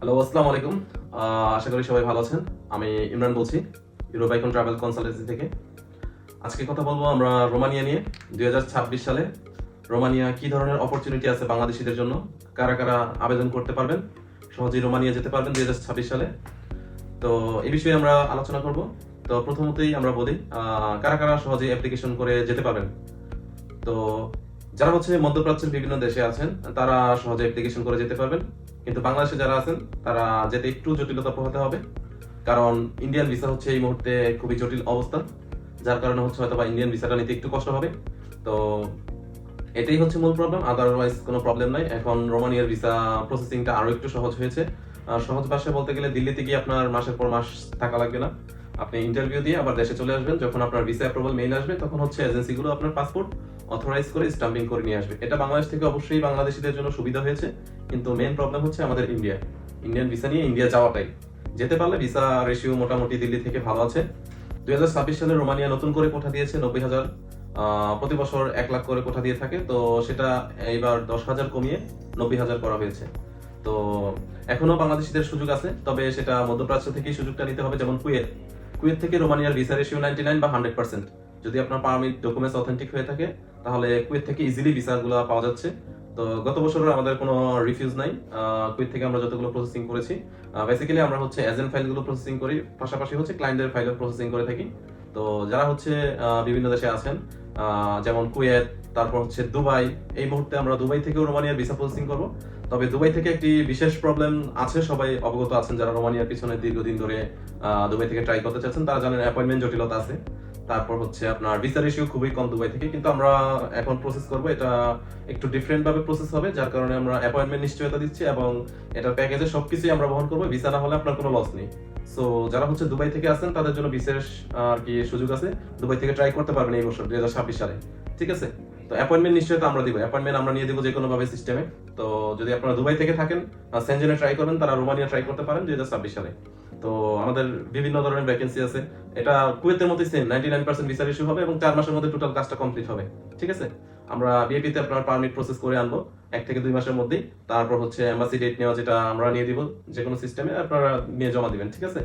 Hello, আসসালামু আলাইকুম। আশা করি সবাই ভালো আছেন। আমি ইমরান বলছি ইউরোপাইকন ট্রাভেল কনসালটেন্সি থেকে। আজকে কথা বলব আমরা রোমানিয়া নিয়ে। দুই হাজার ছাব্বিশ সালে রোমানিয়া কি ধরনের অপরচুনিটি আছে বাংলাদেশিদের জন্য? কারা কারা আবেদন করতে পারবেন? সহজেই রোমানিয়া যেতে পারবেন দুই হাজার ছাব্বিশ সালে। তো এই বিষয়ে আমরা আলোচনা করব। তো প্রথমতেই আমরা বলি কারা কারা সহজে অ্যাপ্লিকেশন করে যেতে পারবেন? তো যারা হচ্ছে মধ্যপ্রাচ্যের বিভিন্ন দেশে আছেন, তারা সহজে অ্যাপ্লিকেশন করে যেতে পারবেন। কিন্তু বাংলাদেশে যারা আছেন, তারা যেতে একটু জটিলতা পোহাতে হবে। কারণ ইন্ডিয়ান ভিসা হচ্ছে এই মুহূর্তে খুবই জটিল অবস্থা, যার কারণে হচ্ছে হয়তো বা ইন্ডিয়ান ভিসাটা নিতে একটু কষ্ট হবে। তো এটাই হচ্ছে মূল প্রবলেম আদারওয়াইজ কোনো প্রবলেম নাই। এখন রোমানিয়ার ভিসা প্রসেসিংটা আরও একটু সহজ হয়েছে। সহজ ভাষায় বলতে গেলে দিল্লিতে গিয়ে আপনার মাসের পর মাস থাকা লাগবে না। আপনি ইন্টারভিউ দিয়ে আবার দেশে চলে আসবেন। যখন আপনার ভিসা অ্যাপ্রুভাল মেইল আসবে, তখন হচ্ছে এজেন্সিগুলো আপনার পাসপোর্ট অথরাইজ করে স্টাম্পিং করে নিয়ে আসবে। এটা বাংলাদেশ থেকে অবশ্যই বাংলাদেশিদের জন্য সুবিধা হয়েছে। কিন্তু মেইন প্রবলেম হচ্ছে আমাদের ইন্ডিয়া ইন্ডিয়ান ভিসা নিয়ে ইন্ডিয়া যাওয়াটাই। যেতে পারলে ভিসা রেশিও মোটামুটি দিল্লি থেকে ভালো আছে। দুই হাজার ছাব্বিশ সালে রোমানিয়া নতুন করে কোঠা দিয়েছে, নব্বই হাজার। প্রতি বছর এক লাখ করে কোঠা দিয়ে থাকে। তো সেটা এইবার দশ হাজার কমিয়ে নব্বই হাজার করা হয়েছে। তো এখনও বাংলাদেশিদের সুযোগ আছে, তবে সেটা মধ্যপ্রাচ্য থেকেই সুযোগটা নিতে হবে। যেমন কুয়েত। কুয়েত থেকে রোমানিয়ার ভিসা রেশিও নাইনটি নাইন বা হান্ড্রেড পার্সেন্ট যদি আপনার পারমিট ডকুমেন্টস অথেন্টিক হয়ে থাকে, তাহলে কুয়েত থেকে ইজিলি ভিসাগুলো পাওয়া যাচ্ছে। তো গত বছর আমাদের কোনো রিফিউজ নাই। কুয়েত থেকে আমরা যতগুলো প্রসেসিং করেছি। বেসিক্যালি আমরা হচ্ছে এজেন্ট ফাইলগুলো প্রসেসিং করি। পাশাপাশি হচ্ছে ক্লায়েন্টদের ফাইলও প্রসেসিং করে থাকি। তো যারা হচ্ছে বিভিন্ন দেশে আছেন যেমন কুয়েত, তারপর হচ্ছে দুবাই। এই মুহূর্তে আমরা দুবাই থেকেও রোমানিয়ার ভিসা প্রসেসিং করব। তবে দুবাই থেকে একটি বিশেষ প্রবলেম আছে। সবাই অবগত আছেন যারা রোমানিয়ার পিছনে দীর্ঘদিন ধরে দুবাই থেকে ট্রাই করতে চাচ্ছেন। তারা জানেন অ্যাপয়েন্টমেন্ট জটিলতা আছে। তারপর হচ্ছে আপনার ভিসা রেশিও খুবই কম দুবাই থেকে, কিন্তু আমরা এখন প্রসেস করব, এটা একটু ডিফারেন্ট ভাবে প্রসেস হবে, যার কারণে আমরা অ্যাপয়েন্টমেন্ট নিশ্চয়তা দিচ্ছি এবং এটার প্যাকেজে সবকিছুই আমরা বহন করব ভিসা না হলে আপনার কোনো লস নেই। সো যারা হচ্ছে দুবাই থেকে আসেন, তাদের জন্য বিশেষ আর কি সুযোগ আছে, দুবাই থেকে ট্রাই করতে পারবেন এই বছর দু হাজার ছাব্বিশ সালে। ঠিক আছে? তো অ্যাপয়েন্টমেন্ট নিশ্চয়তা আমরা দিব অ্যাপয়েন্টমেন্ট আমরা নিয়ে দিব যে কোনো ভাবে সিস্টেমে তো যদি আপনারা দুবাই থেকে থাকেন সেনজেনে ট্রাই করেন তারা রোমানিয়া ট্রাই করতে পারেন, দুই হাজার ছাব্বিশ সালে। তো আমাদের বিভিন্ন ধরনের ভ্যাকেন্সি আছে। এটা কুয়েতের মধ্যে সেম নাইনটি নাইন পার্সেন্ট ভিসার ইস্যু হবে এবং চার মাসের মধ্যে টোটাল কাজটা কমপ্লিট হবে। ঠিক আছে? আমরা বিএপি তে আপনার পারমিট প্রসেস করে আনব, এক থেকে দুই মাসের মধ্যেই। তারপর হচ্ছে এম্বাসি ডেট নেওয়া যেটা আমরা নিয়ে দিব যে কোনো সিস্টেমে আপনারা নিয়ে জমা দিবেন, ঠিক আছে?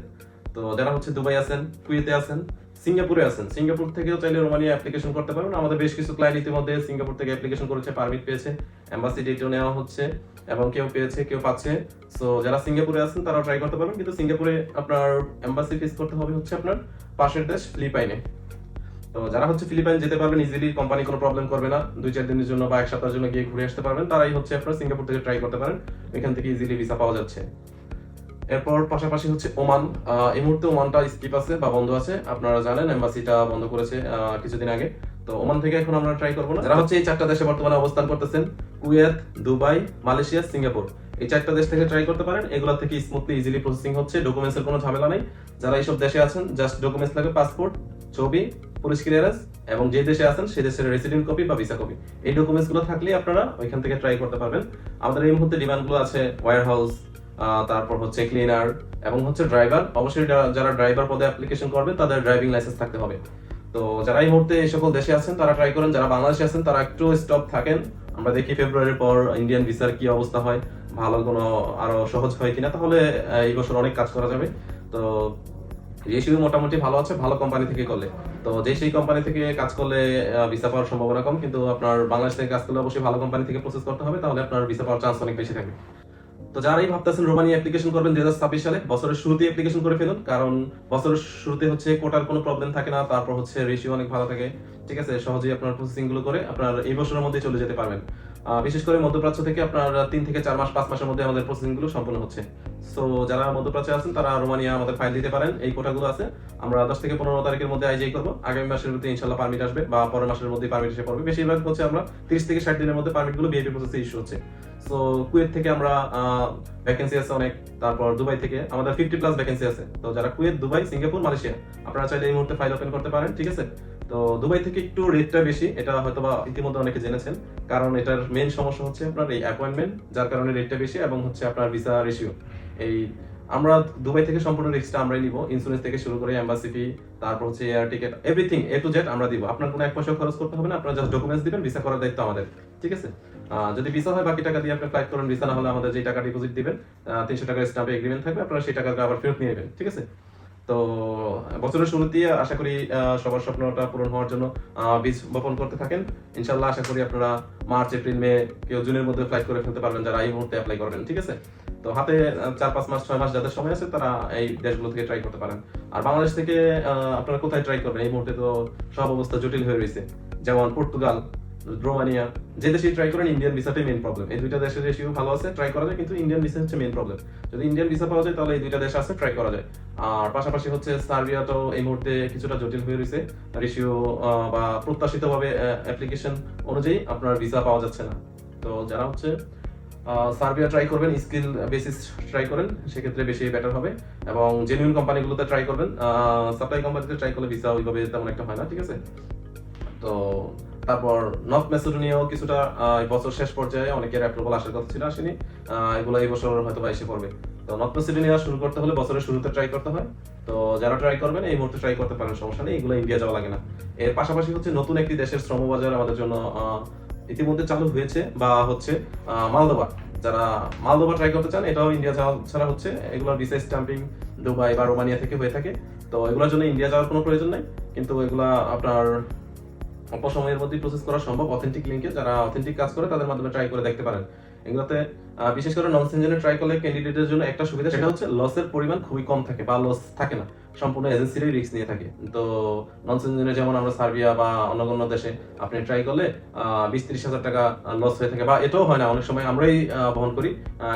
তো যারা হচ্ছে দুবাই আছেন, কুয়েতে আছেন সিঙ্গাপুরে আছেন। সিঙ্গাপুর থেকেও চাইলে রোমানিয়া অ্যাপ্লিকেশন করতে পারবেন। আমাদের বেশ কিছু ক্লায়েন্ট ইতিমধ্যে সিঙ্গাপুর থেকে অ্যাপ্লিকেশন করেছে পারমিট পেয়েছে। এম্বাসি ডেটও নেওয়া হচ্ছে এবং কেউ পেয়েছে, কেউ পাচ্ছে। সো যারা সিঙ্গাপুরে আছেন তারা ট্রাই করতে পারবেন। কিন্তু সিঙ্গাপুরে আপনার এম্বাসি ফিস করতে হবে হচ্ছে আপনার পাশের দেশ ফিলিপাইনে। তো, যারা হচ্ছে ফিলিপাইন যেতে পারবেন ইজিলি কোম্পানি কোনো প্রবলেম করবে না। দুই চার দিনের জন্য বা এক সপ্তাহের জন্য গিয়ে ঘুরে আসতে পারবেন। তারাই হচ্ছে আপনার সিঙ্গাপুর থেকে ট্রাই করতে পারেন। এখান থেকে ইজিলি ভিসা পাওয়া যাচ্ছে। এরপর পাশাপাশি হচ্ছে ওমান। এই মুহূর্তে ওমানটা স্কিপ আছে বা বন্ধ আছে। আপনারা জানেন, এম্বাসিটা বন্ধ করেছে কিছুদিন আগে। তো ওমান থেকে এখন আমরা ট্রাই করব না। যারা হচ্ছে এই চারটা দেশে বর্তমানে অবস্থান করতেছেন, কুয়েত, দুবাই, মালয়েশিয়া, সিঙ্গাপুর। এই চারটা দেশ থেকে ট্রাই করতে পারেন। এগুলা থেকে স্মুথলি ইজিলি প্রসেসিং হচ্ছে। ডকুমেন্টস এর কোনো ঝামেলা নাই। যারা এইসব দেশে আছেন জাস্ট ডকুমেন্টস লাগে পাসপোর্ট ছবি পুলিশ ক্লিয়ারেন্স এবং যে দেশে আছেন সেই দেশের রেসিডেন্ট কপি বা ভিসা কপি এই ডকুমেন্টসগুলো থাকলে আপনারা ওইখান থেকে ট্রাই করতে পারবেন। আমাদের এই মুহূর্তে ডিমান্ডগুলো আছে ওয়ার হাউস তারপর হচ্ছে ক্লিনার এবং হচ্ছে ড্রাইভার অবশ্যই যারা- ড্রাইভার পদে অ্যাপ্লিকেশন করবে, তাদের ড্রাইভিং লাইসেন্স থাকতে হবে। তো যারা এই মুহূর্তে এই সকল দেশে আছেন, তারা ট্রাই করেন। যারা বাংলাদেশে আছেন, তারা একটু স্টপ থাকেন। আমরা দেখি ফেব্রুয়ারির পর ইন্ডিয়ান ভিসার কি অবস্থা হয়, ভালো কোনো আরও সহজ হয় কিনা, তাহলে এই বছর অনেক কাজ করা যাবে। তো রেশিও মোটামুটি ভালো আছে, ভালো কোম্পানি থেকে করলে। তো যে সেই কোম্পানি থেকে কাজ করলে ভিসা পাওয়ার সম্ভাবনা কম, কিন্তু আপনার বাংলাদেশ থেকে কাজ করলে অবশ্যই ভালো কোম্পানি থেকে প্রসেস করতে হবে, তাহলে আপনার ভিসা পাওয়ার চান্স অনেক বেশি থাকবে। তো যারাই ভাবতেছেন রোমানিয়া অ্যাপ্লিকেশন করবেন দুই সালে, বছরের শুরুতে অ্যাপ্লিকেশন করে ফেলুন, কারণ বছরের শুরুতে হচ্ছে কোটার কোনো প্রবলেম থাকে না, তারপর হচ্ছে রেশিও অনেক ভালো থাকে, ঠিক আছে? সহজেই আপনার প্রসেসিংগুলো করে আপনার এই বছরের মধ্যে চলে যেতে পারবেন। বিশেষ করে মধ্যপ্রাচ্য থেকে আপনার তিন থেকে চার মাস, পাঁচ মাসের মধ্যে আমাদের প্রসেসিংগুলো সম্পূর্ণ হচ্ছে। সো যারা মধ্যপ্রাচ্যে আছেন, তারা রোমানিয়া আমাদের ফাইল দিতে পারেন, এই কোটাগুলো আছে। আমরা দশ থেকে পনেরো তারিখের মধ্যে আইজাই করব। আগামী মাসের মধ্যে ইনশাল্লাহ পারমিট আসবে, বা পরের মাসের মধ্যে পারমিট এসে পড়বে। বেশিরভাগ হচ্ছে আমরা তিরিশ থেকে ষাট দিনের মধ্যে পারমিটগুলো বিএপি প্রসেসে ইস্যু হচ্ছে। সো কুয়েত থেকে আমরা ভ্যাকেন্সি আছে অনেক, তারপর দুবাই থেকে আমাদের ফিফটি প্লাস ভ্যাকেন্সি আছে। তো যারা কুয়েত দুবাই, সিঙ্গাপুর, মালয়েশিয়া, আপনারা চাইলে এই মুহূর্তে ফাইল ওপেন করতে পারেন, ঠিক আছে? তো দুবাই থেকে একটু রেটটা বেশি, এটা হয়তো বা ইতিমধ্যে অনেকে জেনেছেন, কারণ এটার মেইন সমস্যা হচ্ছে আপনার এই অ্যাপয়েন্টমেন্ট যার কারণে রেটটা বেশি এবং হচ্ছে আপনার ভিসা রেশিও এই আমরা দুবাই থেকে সম্পূর্ণ রিস্কটা আমরাই নিব ইন্স্যুরেন্স থেকে শুরু করে এম্বাসি ফি তারপর হচ্ছে air ticket everything A to Z আমরা দিব। আপনার কোনো এক পয়সা খরচ করতে হবে না, আপনারা জাস্ট ডকুমেন্টস দিবেন ভিসা করার দায়িত্ব আমাদের, ঠিক আছে? যদি ভিসা হয়, বাকি টাকা দিয়ে আপনি ফ্লাইট করেন ভিসা না হলে আমাদের যে টাকা ডিপোজিট দিবেন তিনশো টাকার স্টাম্পে এগ্রিমেন্ট থাকবে, আপনারা সেই টাকা আবার ফেরত নিয়ে নেবেন, ঠিক আছে? তো, বছরের শুরুতে আশা করি সবার স্বপ্নটা পূরণ হওয়ার জন্য বীজ বপন করতে থাকেন। ইনশাল্লাহ আশা করি আপনারা মার্চ, এপ্রিল, মে, কেউ জুনের মধ্যে ফ্লাইট করে ফেলতে পারবেন যারা এই মুহূর্তে অ্যাপ্লাই করবেন, ঠিক আছে? তো হাতে চার পাঁচ মাস, ছয় মাস যাদের সময় আছে, তারা এই দেশগুলো থেকে ট্রাই করতে পারেন। আর বাংলাদেশ থেকে আপনারা কোথায় ট্রাই করবেন? এই মুহূর্তে তো সব অবস্থা জটিল হয়ে রয়েছে। যেমন পর্তুগাল রোমানিয়া যে দেশে ট্রাই করেন ইন্ডিয়ান ভিসাটাই মেইন প্রবলেম এই দুইটা দেশের রেশিও ভালো আছে ট্রাই করা যায়, কিন্তু ইন্ডিয়ান ভিসা হচ্ছে মেইন প্রবলেম যদি ইন্ডিয়ান ভিসা পাওয়া যায়, তাহলে এই দুইটা দেশ আছে ট্রাই করা যায়। আর পাশাপাশি হচ্ছে সার্বিয়াটাও এই মুহূর্তে কিছুটা জটিল হয়ে রয়েছে। রেশিও বা প্রত্যাশিতভাবে অ্যাপ্লিকেশন অনুযায়ী আপনার ভিসা পাওয়া যাচ্ছে না। তো যারা হচ্ছে সার্বিয়া ট্রাই করবেন স্কিল বেসিস ট্রাই করেন, সেক্ষেত্রে বেশি বেটার হবে। এবং জেনুইন কোম্পানিগুলোতে ট্রাই করবেন সাপ্লাই কোম্পানিতে ট্রাই করলে ভিসা ওইভাবে তেমন একটা হয় না, ঠিক আছে? তো তারপর নর্থ ম্যাসেডোনিয়াও কিছুটা এই বছর শেষ পর্যায়ে অনেকের অ্যাপ্রুভাল আসার কথা ছিল, আসেনি। এগুলো এই বছর হয়তো বা এসে পড়বে। তো নর্থ ম্যাসেডোনিয়া শুরু করতে হলে বছরের শুরুতে ট্রাই করতে হয়। তো যারা ট্রাই করবেন, এই মুহূর্তে ট্রাই করতে পারেন, সমস্যা নেই, এগুলো ইন্ডিয়া যাওয়া লাগে না। এর পাশাপাশি হচ্ছে নতুন একটি দেশের শ্রমবাজার আমাদের জন্য ইতিমধ্যে চালু হয়েছে বা হচ্ছে মালদোবা যারা মালদোবা ট্রাই করতে চান, এটাও ইন্ডিয়া যাওয়া ছাড়া হচ্ছে। এগুলোর ভিসা স্ট্যাম্পিং দুবাই বা রোমানিয়া থেকে হয়ে থাকে। তো এগুলোর জন্য ইন্ডিয়া যাওয়ার কোনো প্রয়োজন নাই। কিন্তু এগুলা আপনার অল্প সময়ের মধ্যে প্রসেস করা সম্ভব অথেন্টিক লিঙ্কে যারা অথেন্টিক কাজ করে তাদের মাধ্যমে ট্রাই করে দেখতে পারেন। এগুলোতে বিশেষ করে নন সিনজেনে ট্রাই করলে ক্যান্ডিডেটের জন্য একটা সুবিধা, সেটা হচ্ছে লসের পরিমাণ খুবই কম থাকে বা লস থাকে না। সম্পূর্ণ এজেন্সিরই রিস্ক নিয়ে থাকে। তো নন সিনজেনে যেমন আমরা সার্বিয়া বা অন্য কোনো দেশে আপনি ট্রাই করলে বিশ ত্রিশ হাজার টাকা লস হয়ে থাকে বা এটাও হয় না। অনেক সময় আমরাই বহন করি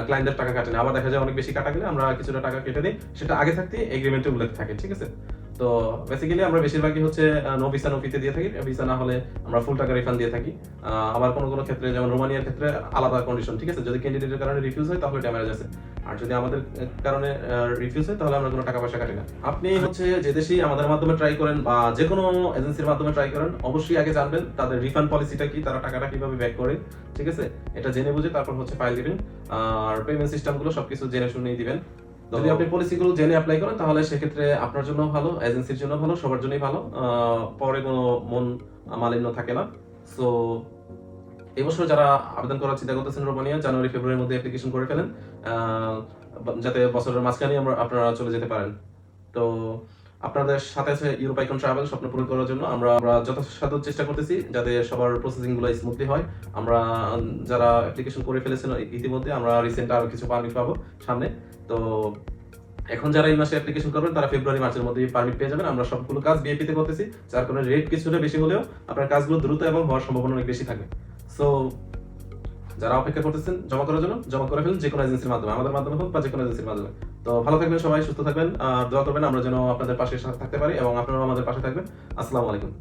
ক্লায়েন্টদের টাকা কাটে না। আবার দেখা যায় অনেক বেশি কাটা গেলে আমরা কিছুটা টাকা কেটে দিই, সেটা আগে থাকতে এগ্রিমেন্টে উল্লেখ থাকে, ঠিক আছে? তো বেসিক্যালি আমরা বেশিরভাগই হচ্ছে নো ভিসা নো ফিতে দিয়ে থাকি। ভিসা না হলে আমরা ফুল টাকা রিফান্ড দিয়ে থাকি। আবার কোনো কোনো ক্ষেত্রে যেমন রোমানিয়ার ক্ষেত্রে আলাদা কন্ডিশন ঠিক আছে? যদি ক্যান্ডিডেটের কারণে রিফিউজ হয় তাহলে ড্যামেজ আছে। আর যদি আমাদের কারণে রিফিউজ হয় তাহলে আমরা কোনো টাকা পয়সা কাটি না। আপনি হচ্ছে যে দেশেই আমাদের মাধ্যমে ট্রাই করেন বা যে কোনো এজেন্সির মাধ্যমে ট্রাই করেন অবশ্যই আগে জানবেন তাদের রিফান্ড পলিসিটা কি তারা টাকাটা কীভাবে ব্যাক করে ঠিক আছে? এটা জেনে বুঝে তারপর হচ্ছে ফাইল দিবেন। আর পেমেন্ট সিস্টেমগুলো সবকিছু জেনে শুনেই দিবেন। যদি আপনি পলিসিগুলো জেনে অ্যাপ্লাই করেন তাহলে সেক্ষেত্রে আপনার জন্য ভালো এজেন্সির জন্য ভালো সবার জন্যই ভালো। পরে কোনো মন মালিন্য থাকে না। সো এই বছর যারা আবেদন করার চিন্তা করতেছেন রোমানিয়া জানুয়ারি ফেব্রুয়ারির মধ্যে অ্যাপ্লিকেশন করে ফেলেন। যাতে বছরের মাঝখানে আমরা আপনারা চলে যেতে পারেন। তো আপনাদের সাথে আছে ইউরোপাইকন ট্রাভেল স্বপ্ন পূরণ করার জন্য। আমরা আমরা যথাসাধ্য চেষ্টা করতেছি যাতে সবার প্রসেসিংগুলো স্মুথলি হয়। আমরা যারা অ্যাপ্লিকেশন করে ফেলেছেন ইতিমধ্যে আমরা রিসেন্ট আরও কিছু পারমিট পাবো সামনে। তো এখন যারা এই মাসে অ্যাপ্লিকেশন করবেন, তারা ফেব্রুয়ারি মাসের মধ্যে পারমিট পেয়ে যাবেন। আমরা সবগুলো কাজ বিএপি তে করতেছি, যার কারণে রেট কিছুটা বেশি হলেও আপনার কাজগুলো দ্রুত এবং হওয়ার সম্ভাবনা অনেক বেশি থাকবে। সো যারা অপেক্ষা করতেছেন, জমা করার জন্য জমা করে ফেলুন যে কোনো এজেন্সির মাধ্যমে, আমাদের মাধ্যমে হোক বা যে কোনো এজেন্সির মাধ্যমে। তো ভালো থাকবেন সবাই, সুস্থ থাকবেন, আর দোয়া করবেন আমরা যেন আপনাদের পাশে থাকতে পারি এবং আপনারাও আমাদের পাশে থাকবেন। আসসালামু আলাইকুম।